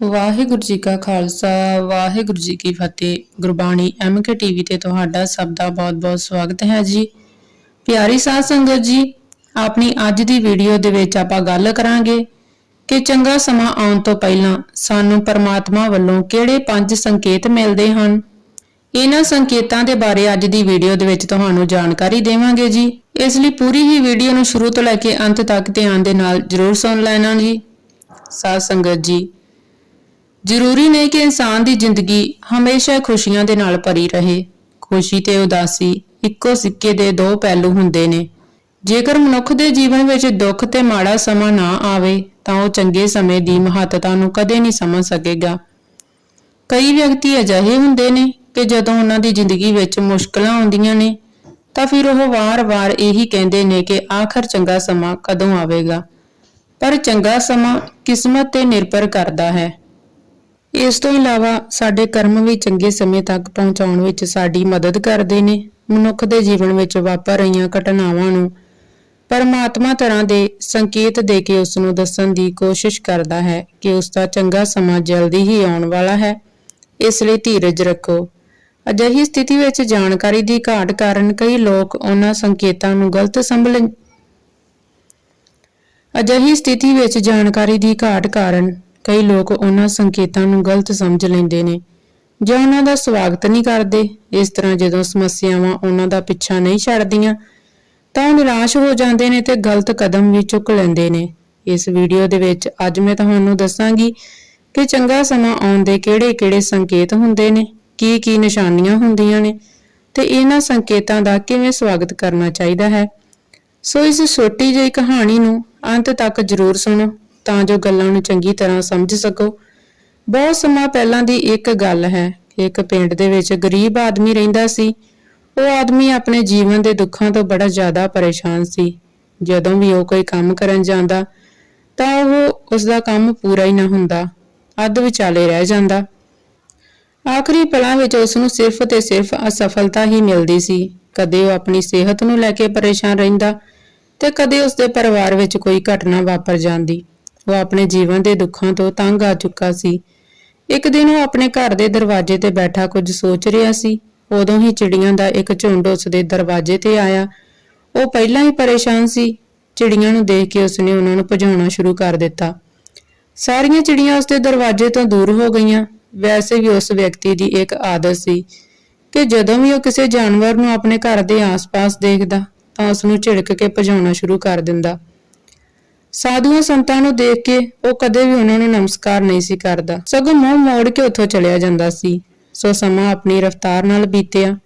ਵਾਹਿਗੁਰੂ ਜੀ ਕਾ ਖਾਲਸਾ, ਵਾਹਿਗੁਰੂ ਜੀ ਕੀ ਫਤਿਹ। Gurbani MK TV ਤੇ ਤੁਹਾਡਾ ਸਭ ਦਾ ਬਹੁਤ-ਬਹੁਤ ਸਵਾਗਤ ਹੈ ਜੀ। ਪਿਆਰੀ ਸਾਧ ਸੰਗਤ ਜੀ, ਆਪਣੀ ਅੱਜ ਦੀ ਵੀਡੀਓ ਦੇ ਵਿੱਚ ਆਪਾਂ ਗੱਲ ਕਰਾਂਗੇ ਕਿ ਚੰਗਾ ਸਮਾਂ ਆਉਣ ਤੋਂ ਪਹਿਲਾਂ ਸਾਨੂੰ ਪਰਮਾਤਮਾ ਵੱਲੋਂ ਕਿਹੜੇ ਪੰਜ ਸੰਕੇਤ ਮਿਲਦੇ ਹਨ? ਇਹਨਾਂ ਸੰਕੇਤਾਂ ਦੇ ਬਾਰੇ ਅੱਜ ਦੀ ਵੀਡੀਓ ਦੇ ਵਿੱਚ ਤੁਹਾਨੂੰ ਜਾਣਕਾਰੀ ਦੇਵਾਂਗੇ ਜੀ। ਇਸ ਲਈ ਪੂਰੀ ਹੀ ਵੀਡੀਓ ਨੂੰ ਸ਼ੁਰੂ ਤੋਂ ਲੈ ਕੇ ਅੰਤ ਤੱਕ ਧਿਆਨ ਦੇ ਨਾਲ ਜਰੂਰ ਸੁਣ ਲੈਣਾ ਜੀ। ਸਾਧ ਸੰਗਤ ਜੀ ਜ਼ਰੂਰੀ ਨਹੀਂ ਕਿ ਇਨਸਾਨ ਦੀ ਜ਼ਿੰਦਗੀ ਹਮੇਸ਼ਾ ਖੁਸ਼ੀਆਂ ਦੇ ਨਾਲ ਭਰੀ ਰਹੇ। ਖੁਸ਼ੀ ਤੇ ਉਦਾਸੀ ਇੱਕੋ ਸਿੱਕੇ ਦੇ ਦੋ ਪਹਿਲੂ ਹੁੰਦੇ ਨੇ। ਜੇਕਰ ਮਨੁੱਖ ਦੇ ਜੀਵਨ ਵਿੱਚ ਦੁੱਖ ਤੇ ਮਾੜਾ ਸਮਾਂ ਨਾ ਆਵੇ, ਤਾਂ ਉਹ ਚੰਗੇ ਸਮੇਂ ਦੀ ਮਹੱਤਤਾ ਨੂੰ ਕਦੇ ਨਹੀਂ ਸਮਝ ਸਕੇਗਾ। ਕਈ ਵਿਅਕਤੀ ਅਜਿਹੇ ਹੁੰਦੇ ਨੇ ਕਿ ਜਦੋਂ ਉਹਨਾਂ ਦੀ ਜ਼ਿੰਦਗੀ ਵਿੱਚ ਮੁਸ਼ਕਲਾਂ ਆਉਂਦੀਆਂ ਨੇ, ਤਾਂ ਫਿਰ ਉਹ ਵਾਰ-ਵਾਰ ਇਹੀ ਕਹਿੰਦੇ ਨੇ ਕਿ ਆਖਰ ਚੰਗਾ ਸਮਾਂ ਕਦੋਂ ਆਵੇਗਾ। ਪਰ ਚੰਗਾ ਸਮਾਂ ਕਿਸਮਤ ਤੇ ਨਿਰਭਰ ਕਰਦਾ ਹੈ। ਇਸ ਤੋਂ ਇਲਾਵਾ ਸਾਡੇ ਕਰਮ ਵੀ ਚੰਗੇ ਸਮੇਂ ਤੱਕ ਪਹੁੰਚਾਉਣ ਵਿੱਚ ਸਾਡੀ ਮਦਦ ਕਰਦੇ ਨੇ। ਮਨੁੱਖ ਦੇ ਜੀਵਨ ਵਿੱਚ ਵਾਪਰ ਰਹੀਆਂ ਘਟਨਾਵਾਂ ਨੂੰ ਪਰਮਾਤਮਾ ਤਰ੍ਹਾਂ ਦੇ ਸੰਕੇਤ ਦੇ ਕੇ ਉਸ ਨੂੰ ਦੱਸਣ ਦੀ ਕੋਸ਼ਿਸ਼ ਕਰਦਾ ਹੈ ਕਿ ਉਸ ਦਾ ਚੰਗਾ ਸਮਾਂ ਜਲਦੀ ਹੀ ਆਉਣ ਵਾਲਾ ਹੈ। ਇਸ ਲਈ ਧੀਰਜ ਰੱਖੋ। ਅਜਿਹੀ ਸਥਿਤੀ ਵਿੱਚ ਜਾਣਕਾਰੀ ਦੀ ਘਾਟ ਕਾਰਨ ਕਈ ਲੋਕ ਉਹਨਾਂ ਸੰਕੇਤਾਂ ਨੂੰ ਗਲਤ ਸਮਝ ਅਜਿਹੀ ਸਥਿਤੀ ਵਿੱਚ ਜਾਣਕਾਰੀ ਦੀ ਘਾਟ ਕਾਰਨ ਕਈ ਲੋਕ ਉਹਨਾਂ ਸੰਕੇਤਾਂ ਨੂੰ ਗਲਤ ਸਮਝ ਲੈਂਦੇ ਨੇ। ਜਾਂ ਉਹਨਾਂ ਦਾ ਸਵਾਗਤ ਨਹੀਂ ਕਰਦੇ, ਇਸ ਤਰ੍ਹਾਂ ਜਦੋਂ ਸਮੱਸਿਆਵਾਂ ਉਹਨਾਂ ਦਾ ਪਿੱਛਾ ਨਹੀਂ ਛੱਡਦੀਆਂ, ਤਾਂ ਉਹ ਨਿਰਾਸ਼ ਹੋ ਜਾਂਦੇ ਨੇ ਤੇ ਗਲਤ ਕਦਮ ਵੀ ਚੁੱਕ ਲੈਂਦੇ ਨੇ। ਇਸ ਵੀਡੀਓ ਦੇ ਵਿੱਚ ਅੱਜ ਮੈਂ ਤੁਹਾਨੂੰ ਦੱਸਾਂਗੀ ਕਿ ਚੰਗਾ ਸਮਾਂ ਆਉਣ ਦੇ ਕਿਹੜੇ-ਕਿਹੜੇ ਸੰਕੇਤ ਹੁੰਦੇ ਨੇ, ਕੀ-ਕੀ ਨਿਸ਼ਾਨੀਆਂ ਹੁੰਦੀਆਂ ਨੇ ਤੇ ਇਹਨਾਂ ਸੰਕੇਤਾਂ ਦਾ ਕਿਵੇਂ ਸਵਾਗਤ ਕਰਨਾ ਚਾਹੀਦਾ ਹੈ। ਸੋ ਇਸ ਛੋਟੀ ਜਿਹੀ ਕਹਾਣੀ ਨੂੰ ਅੰਤ ਤੱਕ ਜ਼ਰੂਰ ਸੁਣੋ। ਤਾਂ ਜੋ ਗੱਲਾਂ ਨੂੰ ਚੰਗੀ ਤਰ੍ਹਾਂ ਸਮਝ ਸਕੋ। ਬਹੁਤ ਸਮਾਂ ਪਹਿਲਾਂ ਦੀ ਇੱਕ ਗੱਲ ਹੈ। ਇੱਕ ਪਿੰਡ ਦੇ ਵਿੱਚ ਗਰੀਬ ਆਦਮੀ ਰਹਿੰਦਾ ਸੀ। ਉਹ ਆਦਮੀ ਆਪਣੇ ਜੀਵਨ ਦੇ ਦੁੱਖਾਂ ਤੋਂ ਬੜਾ ਜ਼ਿਆਦਾ ਪਰੇਸ਼ਾਨ ਸੀ। ਜਦੋਂ ਵੀ ਉਹ ਕੋਈ ਕੰਮ ਕਰਨ ਜਾਂਦਾ, ਤਾਂ ਉਹ ਉਸ ਦਾ ਕੰਮ ਪੂਰਾ ਹੀ ਨਾ ਹੁੰਦਾ। ਅੱਧ ਵਿਚਾਲੇ ਰਹਿ ਜਾਂਦਾ। ਆਖਰੀ ਪਲਾਂ ਵਿੱਚ ਉਸ ਨੂੰ ਸਿਰਫ ਤੇ ਸਿਰਫ ਅਸਫਲਤਾ ਹੀ ਮਿਲਦੀ ਸੀ। ਕਦੇ ਉਹ ਆਪਣੀ ਸਿਹਤ ਨੂੰ ਲੈ ਕੇ ਪਰੇਸ਼ਾਨ ਰਹਿੰਦਾ ਤੇ ਕਦੇ ਉਸ ਦੇ ਪਰਿਵਾਰ ਵਿੱਚ ਕੋਈ ਘਟਨਾ ਵਾਪਰ ਜਾਂਦੀ। ਉਹ ਆਪਣੇ ਜੀਵਨ ਦੇ ਦੁੱਖਾਂ ਤੋਂ ਤੰਗ ਆ ਚੁੱਕਾ ਸੀ। ਇੱਕ ਦਿਨ ਉਹ ਆਪਣੇ ਘਰ ਦੇ ਦਰਵਾਜ਼ੇ ਤੇ ਬੈਠਾ ਕੁਝ ਸੋਚ ਰਿਹਾ ਸੀ। ਉਦੋਂ ਹੀ ਚਿੜੀਆਂ ਦਾ ਇੱਕ ਝੁੰਡ ਉਸ ਦੇ ਦਰਵਾਜ਼ੇ ਤੇ ਆਇਆ। ਉਹ ਪਹਿਲਾਂ ਹੀ ਪਰੇਸ਼ਾਨ ਸੀ। ਚਿੜੀਆਂ ਨੂੰ ਦੇਖ ਕੇ ਉਸਨੇ ਉਹਨਾਂ ਨੂੰ ਭਜਾਉਣਾ ਸ਼ੁਰੂ ਕਰ ਦਿੱਤਾ। ਸਾਰੀਆਂ ਚਿੜੀਆਂ ਉਸਦੇ ਦਰਵਾਜ਼ੇ ਤੋਂ ਦੂਰ ਹੋ ਗਈਆਂ। ਵੈਸੇ ਵੀ ਉਸ ਵਿਅਕਤੀ ਦੀ ਇੱਕ ਆਦਤ ਸੀ ਕਿ ਜਦੋਂ ਵੀ ਉਹ ਕਿਸੇ ਜਾਨਵਰ ਨੂੰ ਆਪਣੇ ਘਰ ਦੇ ਆਸ-ਪਾਸ ਦੇਖਦਾ, ਤਾਂ ਉਸ ਨੂੰ ਝਿੜਕ ਕੇ ਭਜਾਉਣਾ ਸ਼ੁਰੂ ਕਰ ਦਿੰਦਾ। ਸਾਧੂਆਂ ਸੰਤਾਂ ਨੂੰ ਦੇਖ ਕੇ ਉਹ ਕਦੇ ਵੀ ਉਹਨਾਂ ਨੂੰ ਨਮਸਕਾਰ ਨਹੀਂ ਸੀ ਕਰਦਾ। ਸਗੋਂ ਮੂੰਹ ਮੋੜ ਕੇ ਉੱਥੋਂ ਚਲਿਆ ਜਾਂਦਾ ਸੀ। ਸੋ ਸਮਾਂ ਆਪਣੀ ਰਫ਼ਤਾਰ ਨਾਲ ਬੀਤਿਆ।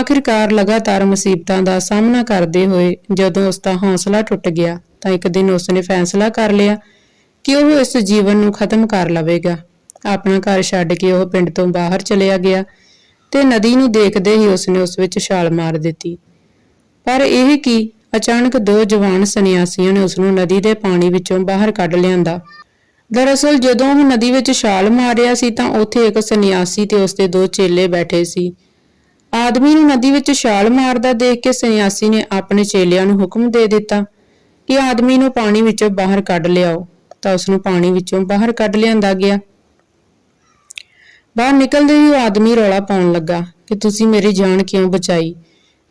ਆਖਿਰਕਾਰ ਲਗਾਤਾਰ ਮੁਸੀਬਤਾਂ ਦਾ ਸਾਹਮਣਾ ਕਰਦੇ ਹੋਏ ਜਦੋਂ ਉਸ ਦਾ ਹੌਸਲਾ ਟੁੱਟ ਗਿਆ, ਤਾਂ ਇੱਕ ਦਿਨ ਉਸ ਨੇ ਫੈਸਲਾ ਕਰ ਲਿਆ ਕਿ ਉਹ ਇਸ ਜੀਵਨ ਨੂੰ ਖਤਮ ਕਰ ਲਵੇਗਾ। ਆਪਣਾ ਘਰ ਛੱਡ ਕੇ ਉਹ ਪਿੰਡ ਤੋਂ ਬਾਹਰ ਚਲਿਆ ਗਿਆ ਤੇ ਨਦੀ ਨੂੰ ਦੇਖਦੇ ਹੀ ਉਸ ਨੇ ਉਸ ਵਿੱਚ ਛਾਲ ਮਾਰ ਦਿੱਤੀ। ਪਰ ਇਹ ਕੀ ਅਚਾਨਕ ਦੋ ਜਵਾਨ ਸੰਨਿਆਸੀਆਂ ਨੇ ਉਸ ਨੂੰ ਨਦੀ ਦੇ ਪਾਣੀ ਵਿੱਚੋਂ ਬਾਹਰ ਕੱਢ ਲਿਆਂਦਾ। ਦਰਅਸਲ ਜਦੋਂ ਉਹ ਨਦੀ ਵਿੱਚ ਛਾਲ ਮਾਰਿਆ ਸੀ ਤਾਂ ਉੱਥੇ ਇੱਕ ਸੰਨਿਆਸੀ ਤੇ ਉਸਦੇ ਦੋ ਚੇਲੇ ਬੈਠੇ ਸੀ। ਆਦਮੀ ਨੂੰ ਨਦੀ ਵਿੱਚ ਛਾਲ ਮਾਰਦਾ ਦੇਖ ਕੇ ਸੰਨਿਆਸੀ ਨੇ ਆਪਣੇ ਚੇਲਿਆਂ ਨੂੰ ਹੁਕਮ ਦੇ ਦਿੱਤਾ ਕਿ ਆਦਮੀ ਨੂੰ ਪਾਣੀ ਵਿੱਚੋਂ ਬਾਹਰ ਕੱਢ ਲਿਆਓ, ਤਾਂ ਉਸ ਨੂੰ ਪਾਣੀ ਵਿੱਚੋਂ ਬਾਹਰ ਕੱਢ ਲਿਆਂਦਾ ਗਿਆ। ਬਾਹਰ ਨਿਕਲਦੇ ਹੀ ਉਹ ਆਦਮੀ ਰੌਲਾ ਪਾਉਣ ਲੱਗਾ ਕਿ ਤੁਸੀਂ ਮੇਰੀ ਜਾਨ ਕਿਉਂ ਬਚਾਈ?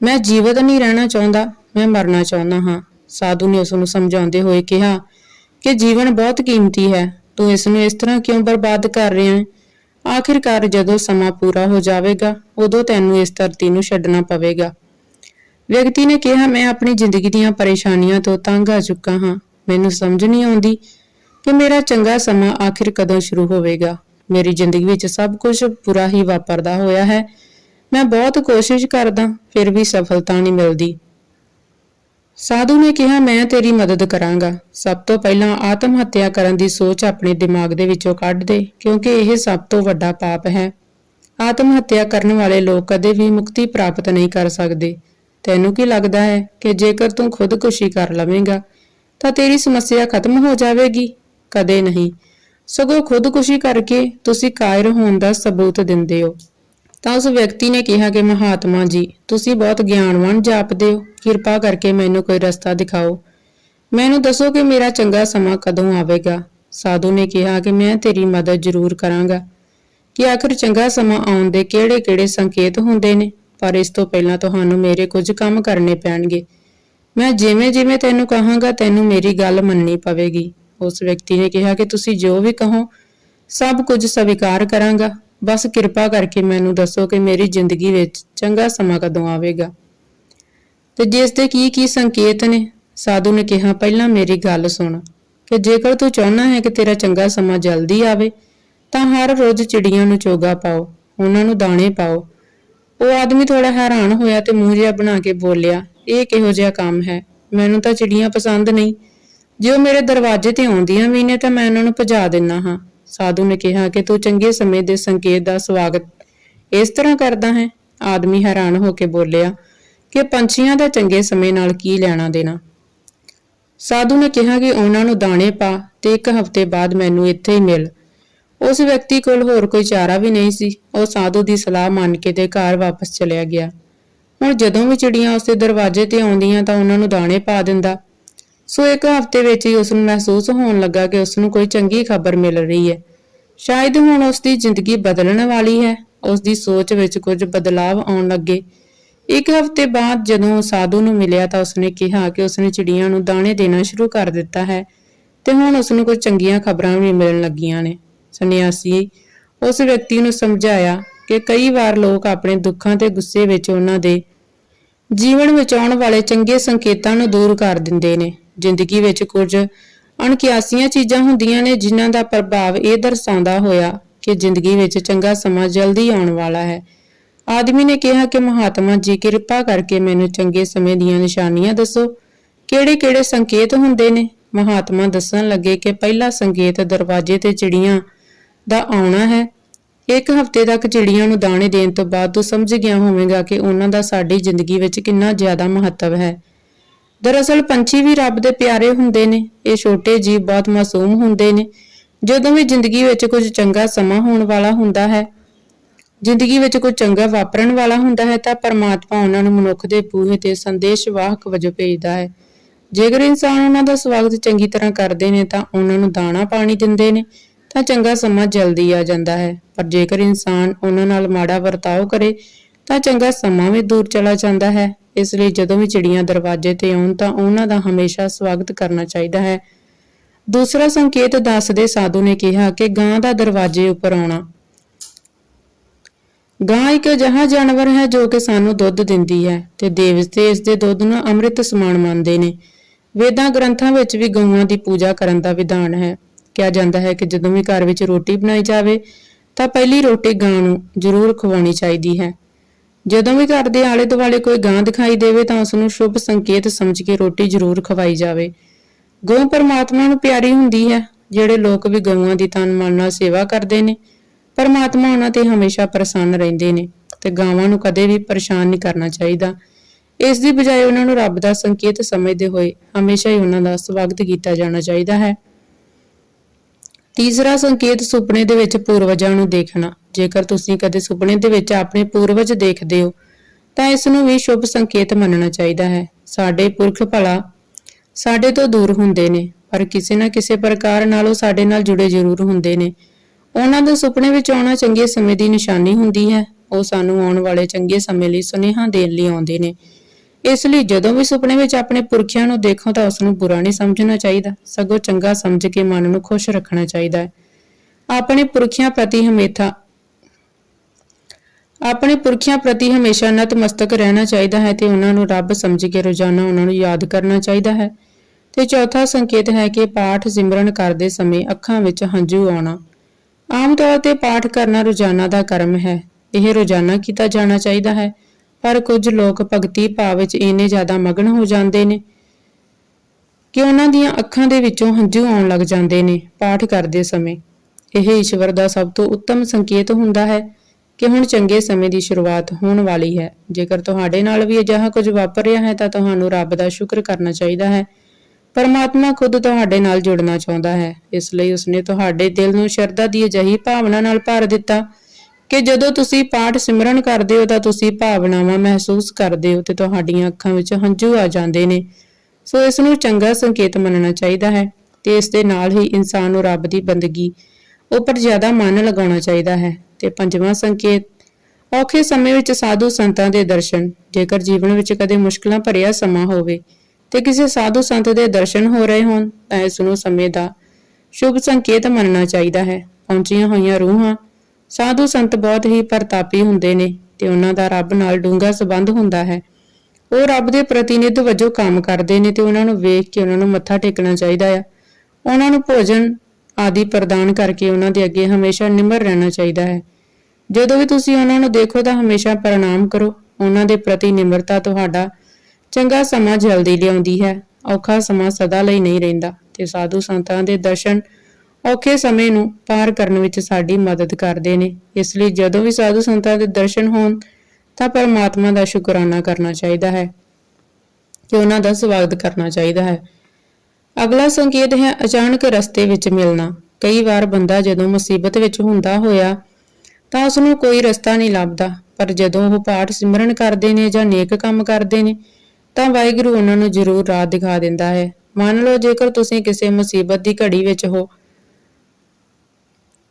ਮੈਂ ਜੀਵਤ ਨਹੀਂ ਰਹਿਣਾ ਚਾਹੁੰਦਾ। ਮੈਂ ਮਰਨਾ ਚਾਹੁੰਦਾ ਹਾਂ। ਸਾਧੂ ਨੇ ਉਸ ਨੂੰ ਸਮਝਾਉਂਦੇ ਹੋਏ ਕਿਹਾ, ਕਿ ਜੀਵਨ ਬਹੁਤ ਕੀਮਤੀ ਹੈ। ਤੂੰ ਇਸ ਨੂੰ ਇਸ ਤਰ੍ਹਾਂ ਕਿਉਂ ਬਰਬਾਦ ਕਰ ਰਿਹਾ ਹੈ? ਆਖਿਰਕਾਰ ਜਦੋਂ ਸਮਾਂ ਪੂਰਾ ਹੋ ਜਾਵੇਗਾ, ਉਦੋਂ ਤੈਨੂੰ ਇਸ ਧਰਤੀ ਨੂੰ ਛੱਡਣਾ ਪਵੇਗਾ। ਵਿਅਕਤੀ ਨੇ ਕਿਹਾ, ਮੈਂ ਆਪਣੀ ਜ਼ਿੰਦਗੀ ਦੀਆਂ ਪਰੇਸ਼ਾਨੀਆਂ ਤੋਂ ਤੰਗ ਆ ਚੁੱਕਾ ਹਾਂ। ਮੈਨੂੰ ਸਮਝ ਨਹੀਂ ਆਉਂਦੀ ਕਿ ਮੇਰਾ ਚੰਗਾ ਸਮਾਂ ਆਖਿਰ ਕਦੋਂ ਸ਼ੁਰੂ ਹੋਵੇਗਾ। ਮੇਰੀ ਜ਼ਿੰਦਗੀ ਵਿੱਚ ਸਭ ਕੁਝ ਬੁਰਾ ਹੀ ਵਾਪਰਦਾ ਹੋਇਆ ਹੈ। ਮੈਂ ਬਹੁਤ ਕੋਸ਼ਿਸ਼ ਕਰਦਾ, ਫਿਰ ਵੀ ਸਫਲਤਾ ਨਹੀਂ ਮਿਲਦੀ। ਸਾਧੂ ਨੇ ਕਿਹਾ, ਮੈਂ ਤੇਰੀ ਮਦਦ ਕਰਾਂਗਾ। ਸਭ ਤੋਂ ਪਹਿਲਾਂ ਆਤਮ ਹੱਤਿਆ ਕਰਨ ਦੀ ਸੋਚ ਆਪਣੇ ਦਿਮਾਗ ਦੇ ਵਿੱਚੋਂ ਕੱਢ ਦੇ, ਕਿਉਂਕਿ ਇਹ ਸਭ ਤੋਂ ਵੱਡਾ ਪਾਪ ਹੈ। ਆਤਮ ਹੱਤਿਆ ਕਰਨ ਵਾਲੇ ਲੋਕ ਕਦੇ ਵੀ ਮੁਕਤੀ ਪ੍ਰਾਪਤ ਨਹੀਂ ਕਰ ਸਕਦੇ। ਤੈਨੂੰ ਕੀ ਲੱਗਦਾ ਹੈ ਕਿ ਜੇਕਰ ਤੂੰ ਖੁਦਕੁਸ਼ੀ ਕਰ ਲਵੇਂਗਾ, ਤਾਂ ਤੇਰੀ ਸਮੱਸਿਆ ਖਤਮ ਹੋ ਜਾਵੇਗੀ? ਕਦੇ ਨਹੀਂ। ਸਗੋਂ ਖੁਦਕੁਸ਼ੀ ਕਰਕੇ ਤੁਸੀਂ ਕਾਇਰ ਹੋਣ ਦਾ ਸਬੂਤ ਦਿੰਦੇ ਹੋ। ਤਾਂ ਉਸ ਵਿਅਕਤੀ ਨੇ ਕਿਹਾ ਕਿ ਮਹਾਤਮਾ ਜੀ, ਤੁਸੀਂ ਬਹੁਤ ਗਿਆਨਵਾਨ ਜਾਪਦੇ ਹੋ। ਕਿਰਪਾ ਕਰਕੇ ਮੈਨੂੰ ਕੋਈ ਰਸਤਾ ਦਿਖਾਓ। ਮੈਨੂੰ ਦੱਸੋ ਕਿ ਮੇਰਾ ਚੰਗਾ ਸਮਾਂ ਕਦੋਂ ਆਵੇਗਾ। ਸਾਧੂ ਨੇ ਕਿਹਾ ਕਿ ਮੈਂ ਤੇਰੀ ਮਦਦ ਜ਼ਰੂਰ ਕਰਾਂਗਾ। ਕਿ ਆਖਰ ਚੰਗਾ ਸਮਾਂ ਆਉਣ ਦੇ ਕਿਹੜੇ-ਕਿਹੜੇ ਸੰਕੇਤ ਹੁੰਦੇ ਨੇ? ਪਰ ਇਸ ਤੋਂ ਪਹਿਲਾਂ ਤੁਹਾਨੂੰ ਮੇਰੇ ਕੁਝ ਕੰਮ ਕਰਨੇ ਪੈਣਗੇ। ਮੈਂ ਜਿਵੇਂ-ਜਿਵੇਂ ਤੈਨੂੰ ਕਹਾਂਗਾ, ਤੈਨੂੰ ਮੇਰੀ ਗੱਲ ਮੰਨਣੀ ਪਵੇਗੀ। ਉਸ ਵਿਅਕਤੀ ਨੇ ਕਿਹਾ ਕਿ ਤੁਸੀਂ ਜੋ ਵੀ ਕਹੋ, ਸਭ ਕੁਝ ਸਵੀਕਾਰ ਕਰਾਂਗਾ। ਬਸ ਕਿਰਪਾ ਕਰਕੇ ਮੈਨੂੰ ਦੱਸੋ ਕਿ ਮੇਰੀ ਜ਼ਿੰਦਗੀ ਵਿੱਚ ਚੰਗਾ ਸਮਾਂ ਕਦੋਂ ਆਵੇਗਾ? ਤੇ ਜਿਸ ਦੇ ਕੀ ਕੀ ਸੰਕੇਤ ਨੇ, ਸਾਧੂ ਨੇ ਕਿਹਾ, ਪਹਿਲਾਂ ਮੇਰੀ ਗੱਲ ਸੁਣ ਕਿ ਜੇਕਰ ਤੂੰ ਚਾਹੁੰਦਾ ਹੈ ਕਿ ਤੇਰਾ ਚੰਗਾ ਸਮਾਂ ਜਲਦੀ ਆਵੇ, ਤਾਂ ਹਰ ਰੋਜ਼ ਚਿੜੀਆਂ ਨੂੰ ਚੋਗਾ ਪਾਓ, ਉਹਨਾਂ ਨੂੰ ਦਾਣੇ ਪਾਓ। ਉਹ ਆਦਮੀ ਥੋੜਾ ਹੈਰਾਨ ਹੋਇਆ ਤੇ ਮੂੰਹ ਜਿਹਾ ਬਣਾ ਕੇ ਬੋਲਿਆ, ਇਹ ਕਿਹੋ ਜਿਹਾ ਕੰਮ ਹੈ? ਮੈਨੂੰ ਤਾਂ ਚਿੜੀਆਂ ਪਸੰਦ ਨਹੀਂ। ਜੇ ਉਹ ਮੇਰੇ ਦਰਵਾਜ਼ੇ ਤੇ ਆਉਂਦੀਆਂ ਵੀ ਨੇ, ਤਾਂ ਮੈਂ ਉਹਨਾਂ ਨੂੰ ਭਜਾ ਦਿੰਨਾ ਹਾਂ। ਸਾਧੂ ਨੇ ਕਿਹਾ ਕਿ ਤੂੰ ਚੰਗੇ ਸਮੇਂ ਦੇ ਸੰਕੇਤ ਦਾ ਸਵਾਗਤ ਇਸ ਤਰ੍ਹਾਂ ਕਰਦਾ ਹੈ? ਆਦਮੀ ਹੈਰਾਨ ਹੋ ਕੇ ਬੋਲਿਆ, ਕਿ ਪੰਛੀਆਂ ਦਾ ਚੰਗੇ ਸਮੇਂ ਨਾਲ ਕੀ ਲੈਣਾ ਦੇਣਾ? ਸਾਧੂ ਨੇ ਕਿਹਾ ਕਿ ਉਹਨਾਂ ਨੂੰ ਦਾਣੇ ਪਾ ਤੇ ਇੱਕ ਹਫ਼ਤੇ ਬਾਅਦ ਮੈਨੂੰ ਇੱਥੇ ਹੀ ਮਿਲ। ਉਸ ਵਿਅਕਤੀ ਕੋਲ ਹੋਰ ਕੋਈ ਚਾਰਾ ਵੀ ਨਹੀਂ ਸੀ। ਉਹ ਸਾਧੂ ਦੀ ਸਲਾਹ ਮੰਨ ਕੇ ਤੇ ਘਰ ਵਾਪਸ ਚਲਿਆ ਗਿਆ। ਹੁਣ ਜਦੋਂ ਵੀ ਚਿੜੀਆਂ ਉਸਦੇ ਦਰਵਾਜ਼ੇ ਤੇ ਆਉਂਦੀਆਂ ਤਾਂ ਉਹਨਾਂ ਨੂੰ ਦਾਣੇ ਪਾ ਦਿੰਦਾ। ਸੋ ਇੱਕ ਹਫ਼ਤੇ ਵਿੱਚ ਹੀ ਉਸ ਨੂੰ ਮਹਿਸੂਸ ਹੋਣ ਲੱਗਾ ਕਿ ਉਸ ਨੂੰ ਕੋਈ ਚੰਗੀ ਖਬਰ ਮਿਲ ਰਹੀ ਹੈ। ਸ਼ਾਇਦ ਹੁਣ ਉਸ ਦੀ ਜ਼ਿੰਦਗੀ ਬਦਲਣ ਵਾਲੀ ਹੈ। ਉਸ ਦੀ ਸੋਚ ਵਿੱਚ ਕੁਝ ਬਦਲਾਅ ਆਉਣ ਲੱਗੇ। ਇੱਕ ਹਫ਼ਤੇ ਬਾਅਦ ਜਦੋਂ ਉਹ ਸਾਧੂ ਨੂੰ ਮਿਲਿਆ ਤਾਂ ਉਸਨੇ ਕਿਹਾ ਕਿ ਉਸਨੇ ਚਿੜੀਆਂ ਨੂੰ ਦਾਣੇ ਦੇਣਾ ਸ਼ੁਰੂ ਕਰ ਦਿੱਤਾ ਹੈ ਤੇ ਹੁਣ ਉਸ ਨੂੰ ਕੁਝ ਚੰਗੀਆਂ ਖਬਰਾਂ ਵੀ ਮਿਲਣ ਲੱਗੀਆਂ ਨੇ। ਸੰਨਿਆਸੀ ਉਸ ਵਿਅਕਤੀ ਨੂੰ ਸਮਝਾਇਆ ਕਿ ਕਈ ਵਾਰ ਲੋਕ ਆਪਣੇ ਦੁੱਖਾਂ ਤੇ ਗੁੱਸੇ ਵਿੱਚ ਉਹਨਾਂ ਦੇ ਜੀਵਨ ਵਿੱਚ ਆਉਣ ਵਾਲੇ ਚੰਗੇ ਸੰਕੇਤਾਂ ਨੂੰ ਦੂਰ ਕਰ ਦਿੰਦੇ ਨੇ। ਜ਼ਿੰਦਗੀ ਵਿੱਚ ਕੁਝ ਅਣਕਿਆਸੀਆਂ ਚੀਜ਼ਾਂ ਹੁੰਦੀਆਂ ਨੇ ਜਿਨ੍ਹਾਂ ਦਾ ਪ੍ਰਭਾਵ ਇਹ ਦਰਸਾਉਂਦਾ ਹੋਇਆ ਕਿ ਜ਼ਿੰਦਗੀ ਵਿੱਚ ਚੰਗਾ ਸਮਾਂ ਜਲਦੀ ਆਉਣ ਵਾਲਾ ਹੈ। ਆਦਮੀ ਨੇ ਕਿਹਾ ਕਿ ਮਹਾਤਮਾ ਜੀ, ਕਿਰਪਾ ਕਰਕੇ ਮੈਨੂੰ ਚੰਗੇ ਸਮੇਂ ਦੀਆਂ ਨਿਸ਼ਾਨੀਆਂ ਦੱਸੋ। ਕਿਹੜੇ-ਕਿਹੜੇ ਸੰਕੇਤ ਹੁੰਦੇ ਨੇ? ਮਹਾਤਮਾ ਦੱਸਣ ਲੱਗੇ ਕਿ ਪਹਿਲਾ ਸੰਕੇਤ ਦਰਵਾਜ਼ੇ ਤੇ ਚਿੜੀਆਂ ਦਾ ਆਉਣਾ ਹੈ। ਇੱਕ ਹਫ਼ਤੇ ਤੱਕ ਚਿੜੀਆਂ ਨੂੰ ਦਾਣੇ ਦੇਣ ਤੋਂ ਬਾਅਦ ਤੂੰ ਸਮਝ ਗਿਆ ਹੋਵੇਂਗਾ ਕਿ ਉਹਨਾਂ ਦਾ ਸਾਡੀ ਜ਼ਿੰਦਗੀ ਵਿੱਚ ਕਿੰਨਾ ਜ਼ਿਆਦਾ ਮਹੱਤਵ ਹੈ। ਦਰਅਸਲ ਪੰਛੀ ਵੀ ਰੱਬ ਦੇ ਪਿਆਰੇ ਹੁੰਦੇ ਨੇ। ਇਹ ਛੋਟੇ ਜੀਵ ਬਹੁਤ ਮਾਸੂਮ ਹੁੰਦੇ ਨੇ। ਜਦੋਂ ਵੀ ਜ਼ਿੰਦਗੀ ਵਿੱਚ ਕੁਝ ਚੰਗਾ ਸਮਾਂ ਹੋਣ ਵਾਲਾ ਹੁੰਦਾ ਹੈ, ਜ਼ਿੰਦਗੀ ਵਿੱਚ ਕੁਝ ਚੰਗਾ ਵਾਪਰਨ ਵਾਲਾ ਹੁੰਦਾ ਹੈ, ਤਾਂ ਪਰਮਾਤਮਾ ਉਹਨਾਂ ਨੂੰ ਮਨੁੱਖ ਦੇ ਬੂਹੇ ਤੇ ਸੰਦੇਸ਼ ਵਾਹਕ ਵਜੋਂ ਭੇਜਦਾ ਹੈ। ਜੇਕਰ ਇਨਸਾਨ ਉਹਨਾਂ ਦਾ ਸਵਾਗਤ ਚੰਗੀ ਤਰ੍ਹਾਂ ਕਰਦੇ ਨੇ, ਤਾਂ ਉਹਨਾਂ ਨੂੰ ਦਾਣਾ ਪਾਣੀ ਦਿੰਦੇ ਨੇ, ਤਾਂ ਚੰਗਾ ਸਮਾਂ ਜਲਦੀ ਆ ਜਾਂਦਾ ਹੈ। ਪਰ ਜੇਕਰ ਇਨਸਾਨ ਉਹਨਾਂ ਨਾਲ ਮਾੜਾ ਵਰਤਾਓ ਕਰੇ ਤਾਂ ਚੰਗਾ ਸਮਾਂ ਵੀ ਦੂਰ ਚਲਾ ਜਾਂਦਾ ਹੈ। ਇਸ ਲਈ ਜਦੋਂ ਵੀ ਚਿੜੀਆਂ ਦਰਵਾਜ਼ੇ ਤੇ ਆਉਣ ਤਾਂ ਉਹਨਾਂ ਦਾ ਹਮੇਸ਼ਾ ਸਵਾਗਤ ਕਰਨਾ ਚਾਹੀਦਾ ਹੈ। ਦੂਸਰਾ ਸੰਕੇਤ ਦੱਸਦੇ ਸਾਧੂ ਨੇ ਕਿਹਾ ਕਿ ਗਾਂ ਦਾ ਦਰਵਾਜ਼ੇ ਉੱਪਰ ਆਉਣਾ। ਗਾਂ ਇੱਕ ਅਜਿਹਾ ਜਾਨਵਰ ਹੈ ਜੋ ਕਿ ਸਾਨੂੰ ਦੁੱਧ ਦਿੰਦੀ ਹੈ ਤੇ ਦੇਵਤੇ ਇਸ ਦੇ ਦੁੱਧ ਨੂੰ ਅੰਮ੍ਰਿਤ ਸਮਾਨ ਮੰਨਦੇ ਨੇ। ਵੇਦਾਂ ਗ੍ਰੰਥਾਂ ਵਿੱਚ ਵੀ ਗਊਆਂ ਦੀ ਪੂਜਾ ਕਰਨ ਦਾ ਵਿਧਾਨ ਹੈ। ਕਿਹਾ ਜਾਂਦਾ ਹੈ ਕਿ ਜਦੋਂ ਵੀ ਘਰ ਵਿੱਚ ਰੋਟੀ ਬਣਾਈ ਜਾਵੇ ਤਾਂ ਪਹਿਲੀ ਰੋਟੀ ਗਾਂ ਨੂੰ ਜ਼ਰੂਰ ਖਵਾਉਣੀ ਚਾਹੀਦੀ ਹੈ। ਜਦੋਂ ਵੀ ਘਰ ਦੇ ਆਲੇ ਦੁਆਲੇ ਕੋਈ ਗਾਂ ਦਿਖਾਈ ਦੇਵੇ ਤਾਂ ਉਸ ਨੂੰ ਸ਼ੁਭ ਸੰਕੇਤ ਸਮਝ ਕੇ ਰੋਟੀ ਜ਼ਰੂਰ ਖਵਾਈ ਜਾਵੇ। ਗਊ ਪਰਮਾਤਮਾ ਨੂੰ ਪਿਆਰੀ ਹੁੰਦੀ ਹੈ, ਜਿਹੜੇ ਲੋਕ ਵੀ ਗਊਆਂ ਦੀ ਤਨ ਮਨ ਨਾਲ ਸੇਵਾ ਕਰਦੇ ਨੇ। ਪਰਮਾਤਮਾ ਉਹਨਾਂ ਤੇ ਹਮੇਸ਼ਾ ਪ੍ਰਸੰਨ ਰਹਿੰਦੇ ਨੇ ਤੇ ਗਾਵਾਂ ਨੂੰ ਕਦੇ ਵੀ ਪਰੇਸ਼ਾਨ ਨਹੀਂ ਕਰਨਾ ਚਾਹੀਦਾ। ਇਸ ਦੀ ਬਜਾਏ ਉਹਨਾਂ ਨੂੰ ਰੱਬ ਦਾ ਸੰਕੇਤ ਸਮਝਦੇ ਹੋਏ ਹਮੇਸ਼ਾ ਹੀ ਉਹਨਾਂ ਦਾ ਸਵਾਗਤ ਕੀਤਾ ਜਾਣਾ ਚਾਹੀਦਾ ਹੈ। ਤੀਸਰਾ ਸੰਕੇਤ ਸੁਪਨੇ ਦੇ ਵਿੱਚ ਪੂਰਵਜਾਂ ਨੂੰ ਦੇਖਣਾ। ਜੇਕਰ ਤੁਸੀਂ ਕਦੇ ਸੁਪਨੇ ਦੇ ਵਿੱਚ ਆਪਣੇ ਪੂਰਵਜ ਦੇਖਦੇ ਹੋ, ਤਾਂ ਇਸ ਨੂੰ ਵੀ ਸ਼ੁਭ ਸੰਕੇਤ ਮੰਨਣਾ ਚਾਹੀਦਾ ਹੈ। ਸਾਡੇ ਪੁਰਖ ਭਲਾ ਸਾਡੇ ਤੋਂ ਦੂਰ ਹੁੰਦੇ ਨੇ, ਪਰ ਕਿਸੇ ਨਾ ਕਿਸੇ ਪ੍ਰਕਾਰ ਨਾਲ ਉਹ ਸਾਡੇ ਨਾਲ ਜੁੜੇ ਜ਼ਰੂਰ ਹੁੰਦੇ ਨੇ। ਉਹਨਾਂ ਦੇ ਸੁਪਨੇ ਵਿੱਚ ਆਉਣਾ ਚੰਗੇ ਸਮੇਂ ਦੀ ਨਿਸ਼ਾਨੀ ਹੁੰਦੀ ਹੈ। ਉਹ ਸਾਨੂੰ ਆਉਣ ਵਾਲੇ ਚੰਗੇ ਸਮੇਂ ਲਈ ਸੁਨੇਹਾ ਦੇਣ ਲਈ ਆਉਂਦੇ ਨੇ। ਇਸ ਲਈ ਜਦੋਂ ਵੀ ਸੁਪਨੇ ਵਿੱਚ ਆਪਣੇ ਪੁਰਖਿਆਂ ਨੂੰ ਦੇਖੋ ਤਾਂ ਉਸ ਨੂੰ ਬੁਰਾ ਨਹੀਂ ਸਮਝਣਾ ਚਾਹੀਦਾ। ਸਗੋਂ ਚੰਗਾ ਸਮਝ ਕੇ ਮਨ ਨੂੰ ਖੁਸ਼ ਰੱਖਣਾ ਚਾਹੀਦਾ ਹੈ। ਆਪਣੇ ਪੁਰਖਿਆਂ ਪ੍ਰਤੀ ਹਮੇਸ਼ਾ, ਆਪਣੇ ਪੁਰਖਿਆਂ ਪ੍ਰਤੀ ਹਮੇਸ਼ਾ ਨਤਮਸਤਕ ਰਹਿਣਾ ਚਾਹੀਦਾ ਹੈ ਤੇ ਉਹਨਾਂ ਨੂੰ ਰੱਬ ਸਮਝ ਕੇ ਰੋਜ਼ਾਨਾ ਉਹਨਾਂ ਨੂੰ ਯਾਦ ਕਰਨਾ ਚਾਹੀਦਾ ਹੈ। ਤੇ ਚੌਥਾ ਸੰਕੇਤ ਹੈ ਕਿ ਪਾਠ ਸਿਮਰਨ ਕਰਦੇ ਸਮੇਂ ਅੱਖਾਂ ਵਿੱਚ ਹੰਝੂ ਆਉਣਾ। ਆਮ ਤੌਰ ਤੇ ਪਾਠ ਕਰਨਾ ਰੋਜ਼ਾਨਾ ਦਾ ਕਰਮ ਹੈ। ਇਹ ਰੋਜ਼ਾਨਾ ਕੀਤਾ ਜਾਣਾ ਚਾਹੀਦਾ ਹੈ। ਪਰ ਕੁਝ ਲੋਕ ਭਗਤੀ ਭਾਵ ਵਿੱਚ ਇੰਨੇ ਜ਼ਿਆਦਾ ਮਗਨ ਹੋ ਜਾਂਦੇ ਨੇ ਕਿ ਉਹਨਾਂ ਦੀਆਂ ਅੱਖਾਂ ਦੇ ਵਿੱਚੋਂ ਹੰਝੂ ਆਉਣ ਲੱਗ ਜਾਂਦੇ ਨੇ ਪਾਠ ਕਰਦੇ ਸਮੇਂ। ਇਹ ਈਸ਼ਵਰ ਦਾ ਸਭ ਤੋਂ ਉੱਤਮ ਸੰਕੇਤ ਹੁੰਦਾ ਹੈ ਕਿ ਹੁਣ ਚੰਗੇ ਸਮੇਂ ਦੀ ਸ਼ੁਰੂਆਤ ਹੋਣ ਵਾਲੀ ਹੈ। ਜੇਕਰ ਤੁਹਾਡੇ ਨਾਲ ਵੀ ਅਜਿਹਾ ਕੁਝ ਵਾਪਰ ਰਿਹਾ ਹੈ ਤਾਂ ਤੁਹਾਨੂੰ ਰੱਬ ਦਾ ਸ਼ੁਕਰ ਕਰਨਾ ਚਾਹੀਦਾ ਹੈ। ਪਰਮਾਤਮਾ ਖੁਦ ਤੁਹਾਡੇ ਨਾਲ ਜੁੜਨਾ ਚਾਹੁੰਦਾ ਹੈ। ਇਸ ਲਈ ਉਸਨੇ ਤੁਹਾਡੇ ਦਿਲ ਨੂੰ ਸ਼ਰਧਾ ਦੀ ਅਜਿਹੀ ਭਾਵਨਾ ਨਾਲ ਭਰ ਦਿੱਤਾ ਕਿ ਜਦੋਂ ਤੁਸੀਂ ਪਾਠ ਸਿਮਰਨ ਕਰਦੇ ਹੋ ਤਾਂ ਤੁਸੀਂ ਭਾਵਨਾਵਾਂ ਮਹਿਸੂਸ ਕਰਦੇ ਹੋ ਤੇ ਤੁਹਾਡੀਆਂ ਅੱਖਾਂ ਵਿੱਚ ਹੰਝੂ ਆ ਜਾਂਦੇ ਨੇ। ਸੋ ਇਸ ਨੂੰ ਚੰਗਾ ਸੰਕੇਤ ਮੰਨਣਾ ਚਾਹੀਦਾ ਹੈ ਤੇ ਇਸ ਦੇ ਨਾਲ ਹੀ ਇਨਸਾਨ ਨੂੰ ਰੱਬ ਦੀ ਬੰਦਗੀ ਉੱਪਰ ਜ਼ਿਆਦਾ ਮਨ ਲਗਾਉਣਾ ਚਾਹੀਦਾ ਹੈ। ਤੇ ਪੰਜਵਾਂ ਸੰਕੇਤ, ਔਖੇ ਸਮੇਂ ਵਿੱਚ ਸਾਧੂ ਸੰਤਾਂ ਦੇ ਦਰਸ਼ਨ, ਜੇਕਰ ਜੀਵਨ ਵਿੱਚ ਕਦੇ ਮੁਸ਼ਕਲਾਂ ਭਰਿਆ ਸਮਾਂ ਹੋਵੇ ਤੇ ਕਿਸੇ ਸਾਧੂ ਸੰਤ ਦੇ ਦਰਸ਼ਨ ਹੋ ਰਹੇ ਹੋਣ, ਤਾਂ ਇਸ ਨੂੰ ਸਮੇਂ ਦਾ ਸ਼ੁਭ ਸੰਕੇਤ ਮੰਨਣਾ ਚਾਹੀਦਾ ਹੈ। ਪਹੁੰਚੀਆਂ ਹੋਈਆਂ ਰੂਹਾਂ ਸਾਧੂ ਸੰਤ ਬਹੁਤ ਹੀ ਪ੍ਰਤਾਪੀ ਹੁੰਦੇ ਨੇ ਤੇ ਉਹਨਾਂ ਦਾ ਰੱਬ ਨਾਲ ਡੂੰਘਾ ਸੰਬੰਧ ਹੁੰਦਾ ਹੈ। ਉਹ ਰੱਬ ਦੇ ਪ੍ਰਤੀਨਿਧ ਵਜੋਂ ਕੰਮ ਕਰਦੇ ਨੇ ਤੇ ਉਹਨਾਂ ਨੂੰ ਵੇਖ ਕੇ ਉਹਨਾਂ ਨੂੰ ਮੱਥਾ ਟੇਕਣਾ ਚਾਹੀਦਾ ਆ। ਉਹਨਾਂ ਨੂੰ ਭੋਜਨ ਆਦਿ ਪ੍ਰਦਾਨ ਕਰਕੇ ਉਹਨਾਂ ਦੇ ਅੱਗੇ ਹਮੇਸ਼ਾ ਨਿਮਰ ਰਹਿਣਾ ਚਾਹੀਦਾ ਹੈ। ਜਦੋਂ ਵੀ ਤੁਸੀਂ ਉਹਨਾਂ ਨੂੰ ਦੇਖੋ ਤਾਂ ਹਮੇਸ਼ਾ ਪ੍ਰਣਾਮ ਕਰੋ। ਉਹਨਾਂ ਦੇ ਪ੍ਰਤੀ ਨਿਮਰਤਾ ਤੁਹਾਡਾ ਚੰਗਾ ਸਮਾਂ ਜਲਦੀ ਲਿਆਉਂਦੀ ਹੈ। ਔਖਾ ਸਮਾਂ ਸਦਾ ਲਈ ਨਹੀਂ ਰਹਿੰਦਾ ਤੇ ਸਾਧੂ ਸੰਤਾਂ ਦੇ ਦਰਸ਼ਨ ਔਖੇ ਸਮੇਂ ਨੂੰ ਪਾਰ ਕਰਨ ਵਿੱਚ ਸਾਡੀ ਮਦਦ ਕਰਦੇ ਨੇ। ਇਸ ਲਈ ਜਦੋਂ ਵੀ ਸਾਧੂ ਸੰਤਾਂ ਦੇ ਦਰਸ਼ਨ ਹੋਣ, ਤਾਂ ਪਰਮਾਤਮਾ ਦਾ ਸ਼ੁਕਰਾਨਾ ਕਰਨਾ ਚਾਹੀਦਾ ਹੈ ਕਿ ਉਹਨਾਂ ਦਾ ਸਵਾਗਤ ਕਰਨਾ ਚਾਹੀਦਾ ਹੈ। ਅਗਲਾ ਸੰਕੇਤ ਹੈ ਅਚਾਨਕ ਰਸਤੇ ਵਿੱਚ ਮਿਲਣਾ। ਕਈ ਵਾਰ ਬੰਦਾ ਜਦੋਂ ਮੁਸੀਬਤ ਵਿੱਚ ਹੁੰਦਾ ਹੋਇਆ, ਤਾਂ ਉਸ ਨੂੰ ਕੋਈ ਰਸਤਾ ਨਹੀਂ ਲੱਭਦਾ। ਪਰ ਜਦੋਂ ਉਹ ਪਾਠ ਸਿਮਰਨ ਕਰਦੇ ਨੇ ਜਾਂ ਨੇਕ ਕੰਮ ਕਰਦੇ ਨੇ, ਤਾਂ ਵਾਹਿਗੁਰੂ ਉਹਨਾਂ ਨੂੰ ਜ਼ਰੂਰ ਰਾਹ ਦਿਖਾ ਦਿੰਦਾ ਹੈ। ਮੰਨ ਲਓ ਜੇਕਰ ਤੁਸੀਂ ਕਿਸੇ ਮੁਸੀਬਤ ਦੀ ਘੜੀ ਵਿੱਚ ਹੋ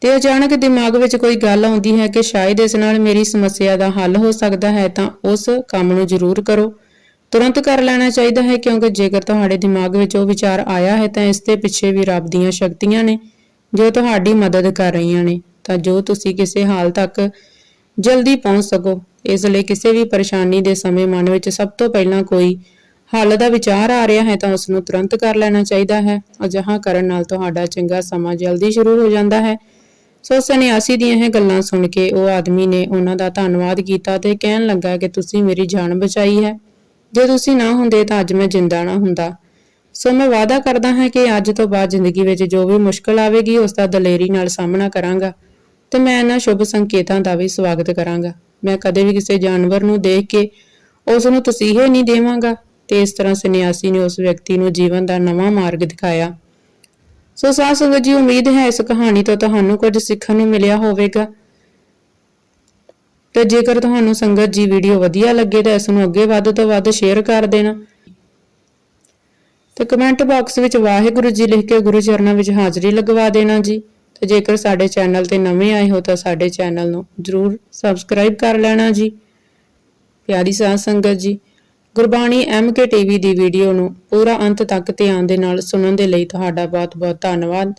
ਤੇ ਅਚਾਨਕ ਦਿਮਾਗ ਵਿੱਚ ਕੋਈ ਗੱਲ ਆਉਂਦੀ ਹੈ ਕਿ ਸ਼ਾਇਦ ਇਸ ਨਾਲ ਮੇਰੀ ਸਮੱਸਿਆ ਦਾ ਹੱਲ ਹੋ ਸਕਦਾ ਹੈ, ਤਾਂ ਉਸ ਕੰਮ ਨੂੰ ਜ਼ਰੂਰ ਕਰੋ। ਤੁਰੰਤ ਕਰ ਲੈਣਾ ਚਾਹੀਦਾ ਹੈ, ਕਿਉਂਕਿ ਜੇਕਰ ਤੁਹਾਡੇ ਦਿਮਾਗ ਵਿੱਚ ਉਹ ਵਿਚਾਰ ਆਇਆ ਹੈ, ਤਾਂ ਇਸ ਦੇ ਪਿੱਛੇ ਵੀ ਰੱਬ ਦੀਆਂ ਸ਼ਕਤੀਆਂ ਨੇ, ਜੋ ਤੁਹਾਡੀ ਮਦਦ ਕਰ ਰਹੀਆਂ ਨੇ। ਤਾਂ ਜੋ ਤੁਸੀਂ ਕਿਸੇ ਹਾਲ ਤੱਕ ਜਲਦੀ ਪਹੁੰਚ ਸਕੋ, ਇਸ ਲਈ ਕਿਸੇ ਵੀ ਪਰੇਸ਼ਾਨੀ ਦੇ ਸਮੇਂ ਮਨ ਵਿੱਚ ਸਭ ਤੋਂ ਪਹਿਲਾਂ ਕੋਈ ਹੱਲ ਦਾ ਵਿਚਾਰ ਆ ਰਿਹਾ ਹੈ, ਤਾਂ ਉਸ ਨੂੰ ਤੁਰੰਤ ਕਰ ਲੈਣਾ ਚਾਹੀਦਾ ਹੈ। ਅਜਿਹਾ ਕਰਨ ਨਾਲ ਤੁਹਾਡਾ ਚੰਗਾ ਸਮਾਂ ਜਲਦੀ ਸ਼ੁਰੂ ਹੋ ਜਾਂਦਾ ਹੈ। ਸੋ ਸੰਨਿਆਸੀ ਦੀਆਂ ਇਹ ਗੱਲਾਂ ਸੁਣ ਕੇ ਉਹ ਆਦਮੀ ਨੇ ਉਹਨਾਂ ਦਾ ਧੰਨਵਾਦ ਕੀਤਾ ਤੇ ਕਹਿਣ ਲੱਗਾ ਕਿ ਤੁਸੀਂ ਮੇਰੀ ਜਾਨ ਬਚਾਈ ਹੈ। ਜੇ ਤੁਸੀਂ ਨਾ ਹੁੰਦੇ ਤਾਂ ਅੱਜ ਮੈਂ ਜਿੰਦਾ ਨਾ ਹੁੰਦਾ। ਸੋ ਮੈਂ ਵਾਅਦਾ ਕਰਦਾ ਹਾਂ ਕਿ ਅੱਜ ਤੋਂ ਬਾਅਦ ਜ਼ਿੰਦਗੀ ਵਿੱਚ ਜੋ ਵੀ ਮੁਸ਼ਕਲ ਆਵੇਗੀ, ਉਸ ਦਾ ਦਲੇਰੀ ਨਾਲ ਸਾਹਮਣਾ ਕਰਾਂਗਾ ਤੇ ਮੈਂ ਇਹਨਾਂ ਸ਼ੁਭ ਸੰਕੇਤਾਂ ਦਾ ਵੀ ਸਵਾਗਤ ਕਰਾਂਗਾ। ਮੈਂ ਕਦੇ ਵੀ ਕਿਸੇ ਜਾਨਵਰ ਨੂੰ ਦੇਖ ਕੇ ਉਸ ਨੂੰ ਤਸੀਹੇ ਨਹੀਂ ਦੇਵਾਂਗਾ ਤੇ ਇਸ ਤਰ੍ਹਾਂ ਸੰਨਿਆਸੀ ਨੇ ਉਸ ਵਿਅਕਤੀ ਨੂੰ ਜੀਵਨ ਦਾ ਨਵਾਂ ਮਾਰਗ ਦਿਖਾਇਆ। ਸੋ ਸਾਧ ਸੰਗਤ ਜੀ ਉਮੀਦ ਹੈ ਇਸ ਕਹਾਣੀ ਤੋਂ ਤੁਹਾਨੂੰ ਕੁਝ ਸਿੱਖਣ ਨੂੰ ਮਿਲਿਆ ਹੋਵੇਗਾ। ਤੇ ਜੇਕਰ ਤੁਹਾਨੂੰ ਸੰਗਤ ਜੀ ਵੀਡੀਓ ਵਧੀਆ ਲੱਗੇ ਤਾਂ ਇਸ ਨੂੰ ਅੱਗੇ ਵੱਧ ਤੋਂ ਵੱਧ ਸ਼ੇਅਰ ਕਰ ਦੇਣਾ। ਤੇ ਕਮੈਂਟ ਬਾਕਸ ਵਿੱਚ ਵਾਹਿਗੁਰੂ ਜੀ ਲਿਖ ਕੇ ਗੁਰੂ ਚਰਨਾਂ ਵਿੱਚ ਹਾਜ਼ਰੀ ਲਗਵਾ ਦੇਣਾ ਜੀ। ਤੇ ਜੇਕਰ ਸਾਡੇ ਚੈਨਲ ਤੇ ਨਵੇਂ ਆਏ ਹੋ ਤਾਂ ਸਾਡੇ ਚੈਨਲ ਨੂੰ ਜਰੂਰ ਸਬਸਕ੍ਰਾਈਬ ਕਰ ਲੈਣਾ ਜੀ। ਪਿਆਰੀ ਸਾਧ ਸੰਗਤ ਜੀ ਗੁਰਬਾਣੀ ਐਮਕੇ ਟੀਵੀ ਦੀ ਵੀਡੀਓ ਨੂੰ ਪੂਰਾ ਅੰਤ ਤੱਕ ਧਿਆਨ ਦੇ ਨਾਲ ਸੁਣਨ ਦੇ ਲਈ ਤੁਹਾਡਾ ਬਹੁਤ ਬਹੁਤ ਧੰਨਵਾਦ।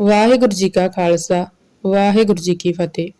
ਵਾਹਿਗੁਰੂ ਜੀ ਕਾ ਖਾਲਸਾ, ਵਾਹਿਗੁਰੂ ਜੀ ਕੀ ਫਤਿਹ।